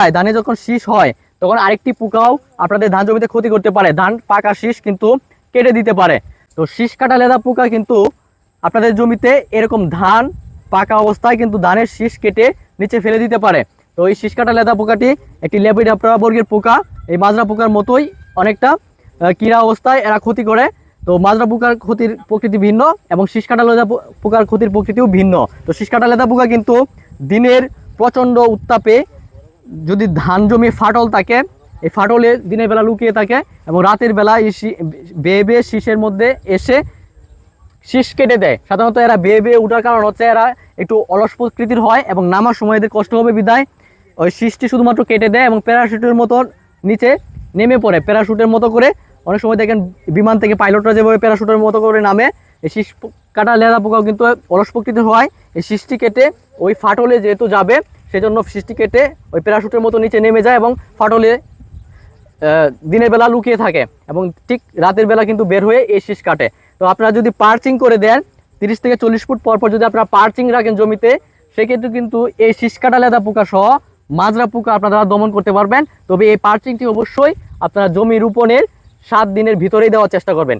হয়, ধানে যখন শীষ হয় তখন আরেকটি পোকাও আপনাদের ধান জমিতে ক্ষতি করতে পারে। ধান পাকা শীষ কিন্তু কেটে দিতে পারে। তো শীষ কাটা লেদা পোকা কিন্তু আপনাদের জমিতে এরকম ধান পাকা অবস্থায় কিন্তু ধানের শীষ কেটে নিচে ফেলে দিতে পারে। তো এই শীষ কাটা লেদা পোকাটি একটি লেবিডাপ্রা বর্গের পোকা। এই মাজরা পোকার মতোই অনেকটা কীড়া অবস্থায় এরা ক্ষতি করে। তো মাজরা পোকার ক্ষতির প্রকৃতি ভিন্ন এবং শীষ কাটা লেদা পোকার ক্ষতির প্রকৃতিও ভিন্ন। তো শীষ কাটা লেদা পোকা কিন্তু দিনের প্রচণ্ড উত্তাপে যদি ধান জমি ফাটল থাকে, এই ফাটলে দিনের বেলা লুকিয়ে থাকে এবং রাতের বেলা এই বেয়ে বেয়ে শীষের মধ্যে এসে শীষ কেটে দেয়। সাধারণত এরা বেয়ে বেয়ে ওঠার কারণ হচ্ছে এরা একটু অলস প্রকৃতির হয় এবং নামার সময় এদের কষ্ট হবে বিদায় ওই শীষটি শুধুমাত্র কেটে দেয় এবং প্যারাশুটের মতো নিচে নেমে পড়ে। প্যারাশুটের মতো করে অনেক সময় দেখেন বিমান থেকে পাইলটরা যেভাবে প্যারাশুটের মতো করে নামে, এই শীষ কাটা লেদা পোকাও কিন্তু অলস প্রকৃতির হয়। এই শীষটি কেটে ওই ফাটলে যেহেতু যাবে সেজন্য শীষটি কেটে ওই প্যারাশুটের মতো নিচে নেমে যায় এবং ফাটলে দিনের বেলা লুকিয়ে থাকে এবং ঠিক রাতের বেলা কিন্তু বের হয়ে এই শীষ কাটে। তো আপনারা যদি পার্চিং করে দেন, তিরিশ থেকে চল্লিশ ফুট পর পর যদি আপনারা পার্চিং রাখেন জমিতে, সেক্ষেত্রে কিন্তু এই শীষ কাটা লেদা পোকা সহ মাজরা পোকা আপনারা দমন করতে পারবেন। তবে এই পার্চিংটি অবশ্যই আপনারা জমি রোপণের সাত দিনের ভিতরেই দেওয়ার চেষ্টা করবেন।